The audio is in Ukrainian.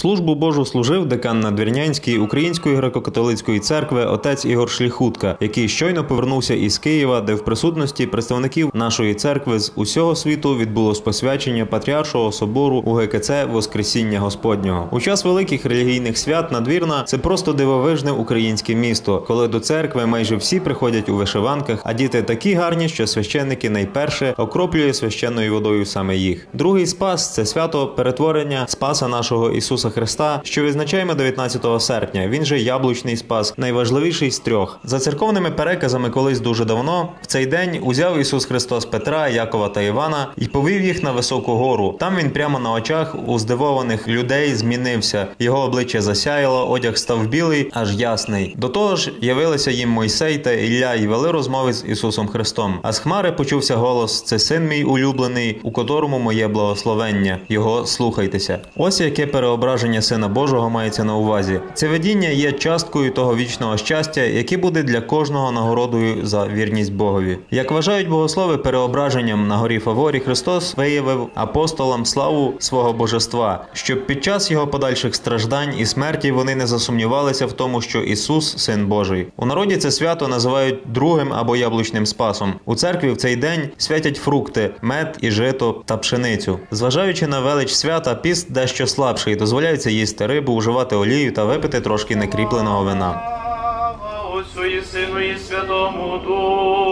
Службу Божу служив декан Надвірнянський Української греко-католицької церкви отець Ігор Шліхутка, який щойно повернувся із Києва, де в присутності представників нашої церкви з усього світу відбулось посвячення Патріаршого собору УГКЦ Воскресіння Господнього. У час великих релігійних свят надвірна це просто дивовижне українське місто, коли до церкви майже всі приходять у вишиванках, а діти такі гарні, що священники найперше окроплює священною водою саме їх. Другий спас це свято перетворення Спаса нашого Ісуса Христа, що відзначаємо 19 серпня. Він же яблучний спас, найважливіший з трьох. За церковними переказами, колись дуже давно, в цей день узяв Ісус Христос Петра, Якова та Івана і повів їх на високу гору. Там він прямо на очах у здивованих людей змінився. Його обличчя засяяло, одяг став білий, аж ясний. До того ж, явилися їм Мойсей та Ілля і вели розмови з Ісусом Христом. А з хмари почувся голос: Це син мій улюблений, у котрому моє благословення. Його слухайтеся. Ось яке переображення Сина Божого мається на увазі. Це видіння є часткою того вічного щастя, яке буде для кожного нагородою за вірність Богові. Як вважають богослови, переображенням на горі Фаворі Христос виявив апостолам славу свого божества, щоб під час його подальших страждань і смерті вони не засумнівалися в тому, що Ісус син Божий. У народі це свято називають другим або яблучним спасом. У церкві в цей день святять фрукти, мед і жито та пшеницю. Зважаючи на велич свята, піст дещо слабший, дозволяється їсти рибу, вживати олію та випити трошки некріпленого вина. Отцю і Сину і Святому Духу.